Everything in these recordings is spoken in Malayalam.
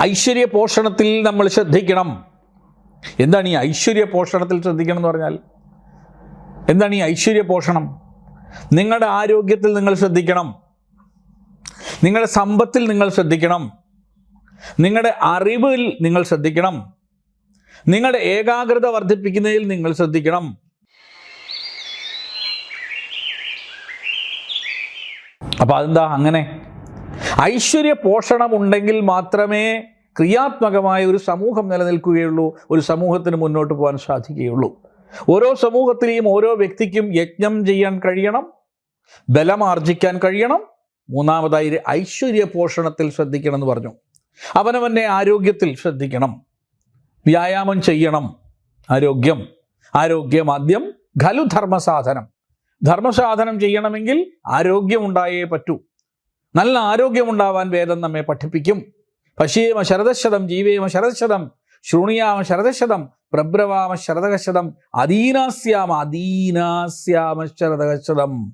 ഐശ്വര്യ പോഷണത്തിൽ നമ്മൾ ശ്രദ്ധിക്കണം. എന്താണ് ഈ ഐശ്വര്യ പോഷണത്തിൽ ശ്രദ്ധിക്കണം എന്ന് പറഞ്ഞാൽ? എന്താണ് ഈ ഐശ്വര്യ പോഷണം? നിങ്ങളുടെ ആരോഗ്യത്തിൽ നിങ്ങൾ ശ്രദ്ധിക്കണം. നിങ്ങളുടെ സമ്പത്തിൽ നിങ്ങൾ ശ്രദ്ധിക്കണം. നിങ്ങളുടെ അറിവിൽ നിങ്ങൾ ശ്രദ്ധിക്കണം. നിങ്ങളുടെ ഏകാഗ്രത വർദ്ധിപ്പിക്കുന്നതിൽ നിങ്ങൾ ശ്രദ്ധിക്കണം. അപ്പം അതെന്താ അങ്ങനെ? ഐശ്വര്യ പോഷണം ഉണ്ടെങ്കിൽ മാത്രമേ ക്രിയാത്മകമായ ഒരു സമൂഹം നിലനിൽക്കുകയുള്ളൂ ഒരു സമൂഹത്തിന് മുന്നോട്ട് പോകാൻ സാധിക്കുകയുള്ളൂ. ഓരോ സമൂഹത്തിലെയും ഓരോ വ്യക്തിക്കും യജ്ഞം ചെയ്യാൻ കഴിയണം ബലമാർജിക്കാൻ കഴിയണം. മൂന്നാമതായി ഐശ്വര്യ പോഷണത്തിൽ ശ്രദ്ധിക്കണം എന്ന് പറഞ്ഞു. അവനവന്റെ ആരോഗ്യത്തിൽ ശ്രദ്ധിക്കണം. വ്യായാമം ചെയ്യണം. ആരോഗ്യം ആരോഗ്യമാദ്യം ഖലു ധർമ്മസാധനം ധർമ്മസാധനം ചെയ്യണമെങ്കിൽ ആരോഗ്യം ഉണ്ടായേ പറ്റൂ. നല്ല ആരോഗ്യമുണ്ടാവാൻ വേദം നമ്മെ പഠിപ്പിക്കും. പശീമ ശരദശതം ജീവേമ ശരദശതം ശൃണിയാമ ശരദശതം പ്രബ്രവാമ ശരതകശതം അധീനാസ്യാമ അധീനാസ്യാമ ശരതകശതം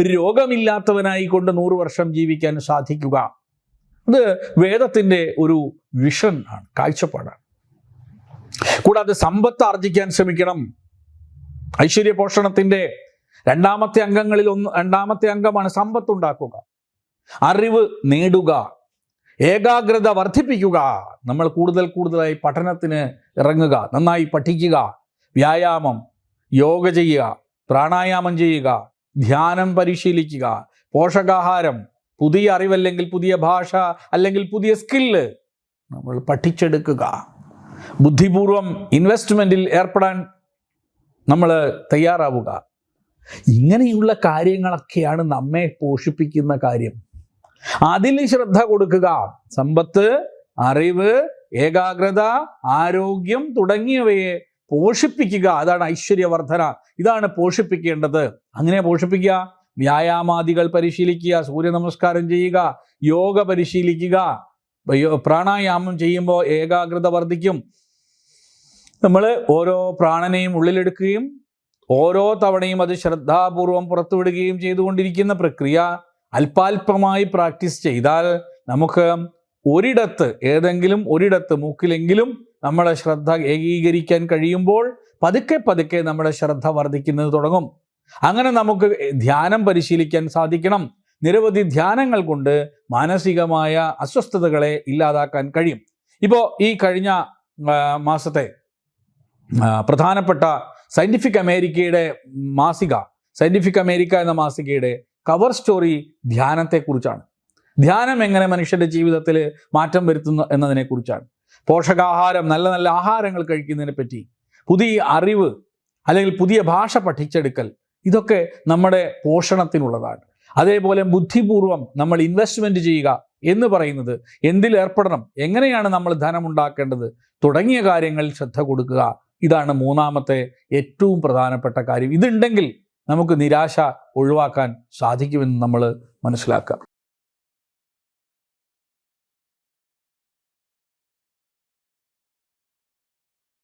രോഗമില്ലാത്തവനായി കൊണ്ട് നൂറ് വർഷം ജീവിക്കാൻ സാധിക്കുക. ഇത് വേദത്തിന്റെ ഒരു വിഷൻ ആണ് കാഴ്ചപ്പാടാണ്. കൂടാതെ സമ്പത്ത് ആർജിക്കാൻ ശ്രമിക്കണം. ഐശ്വര്യ പോഷണത്തിന്റെ രണ്ടാമത്തെ അംഗങ്ങളിൽ ഒന്ന് രണ്ടാമത്തെ അംഗമാണ് സമ്പത്ത് ഉണ്ടാക്കുക അറിവ് നേടുക ഏകാഗ്രത വർദ്ധിപ്പിക്കുക നമ്മൾ കൂടുതൽ കൂടുതലായി പഠനത്തിന് ഇറങ്ങുക നന്നായി പഠിക്കുക വ്യായാമം യോഗ ചെയ്യുക പ്രാണായാമം ചെയ്യുക ധ്യാനം പരിശീലിക്കുക പോഷകാഹാരം പുതിയ അറിവല്ലെങ്കിൽ പുതിയ ഭാഷ അല്ലെങ്കിൽ പുതിയ സ്കില്ല് നമ്മൾ പഠിച്ചെടുക്കുക. ബുദ്ധിപൂർവം ഇൻവെസ്റ്റ്മെന്റിൽ ഏർപ്പെടാൻ നമ്മൾ തയ്യാറാവുക. ഇങ്ങനെയുള്ള കാര്യങ്ങളൊക്കെയാണ് നമ്മെ പോഷിപ്പിക്കുന്ന കാര്യം. അതിൽ ശ്രദ്ധ കൊടുക്കുക. സമ്പത്ത് അറിവ് ഏകാഗ്രത ആരോഗ്യം തുടങ്ങിയവയെ പോഷിപ്പിക്കുക. അതാണ് ഐശ്വര്യവർദ്ധന. ഇതാണ് പോഷിപ്പിക്കേണ്ടത്. അങ്ങനെ പോഷിപ്പിക്കുക. വ്യായാമാദികൾ പരിശീലിക്കുക. സൂര്യ നമസ്കാരം ചെയ്യുക. യോഗ പരിശീലിക്കുക. പ്രാണായാമം ചെയ്യുമ്പോൾ ഏകാഗ്രത വർദ്ധിക്കും. നമ്മൾ ഓരോ പ്രാണനെയും ഉള്ളിലെടുക്കുകയും ഓരോ തവണയും അത് ശ്രദ്ധാപൂർവം പുറത്തുവിടുകയും ചെയ്തുകൊണ്ടിരിക്കുന്ന പ്രക്രിയ അല്പാൽപമായി പ്രാക്ടീസ് ചെയ്താൽ നമുക്ക് ഒരിടത്ത് ഏതെങ്കിലും ഒരിടത്ത് മൂക്കിലെങ്കിലും നമ്മളെ ശ്രദ്ധ ഏകീകരിക്കാൻ കഴിയുമ്പോൾ പതുക്കെ പതുക്കെ നമ്മുടെ ശ്രദ്ധ വർദ്ധിക്കുന്നത് തുടങ്ങും. അങ്ങനെ നമുക്ക് ധ്യാനം പരിശീലിക്കാൻ സാധിക്കണം. നിരവധി ധ്യാനങ്ങൾ കൊണ്ട് മാനസികമായ അസ്വസ്ഥതകളെ ഇല്ലാതാക്കാൻ കഴിയും. ഇപ്പോൾ ഈ കഴിഞ്ഞ മാസത്തെ പ്രധാനപ്പെട്ട സയന്റിഫിക് അമേരിക്കയുടെ മാസിക സയന്റിഫിക് അമേരിക്ക എന്ന മാസികയുടെ കവർ സ്റ്റോറി ധ്യാനത്തെക്കുറിച്ചാണ്. ധ്യാനം എങ്ങനെ മനുഷ്യന്റെ ജീവിതത്തിൽ മാറ്റം വരുത്തുന്നു എന്നതിനെക്കുറിച്ചാണ്. പോഷകാഹാരം നല്ല നല്ല ആഹാരങ്ങൾ കഴിക്കുന്നതിനെ പറ്റി പുതിയ അറിവ് അല്ലെങ്കിൽ പുതിയ ഭാഷ പഠിച്ചെടുക്കൽ ഇതൊക്കെ നമ്മുടെ പോഷണത്തിനുള്ളതാണ്. അതേപോലെ ബുദ്ധിപൂർവം നമ്മൾ ഇൻവെസ്റ്റ്മെന്റ് ചെയ്യുക എന്ന് പറയുന്നത് എന്തിൽ ഏർപ്പെടണം എങ്ങനെയാണ് നമ്മൾ ധനം ഉണ്ടാക്കേണ്ടത് തുടങ്ങിയ കാര്യങ്ങളിൽ ശ്രദ്ധ കൊടുക്കുക. ഇതാണ് മൂന്നാമത്തെ ഏറ്റവും പ്രധാനപ്പെട്ട കാര്യം. ഇതുണ്ടെങ്കിൽ നമുക്ക് നിരാശ ഒഴിവാക്കാൻ സാധിക്കുമെന്ന് നമ്മൾ മനസ്സിലാക്കുക.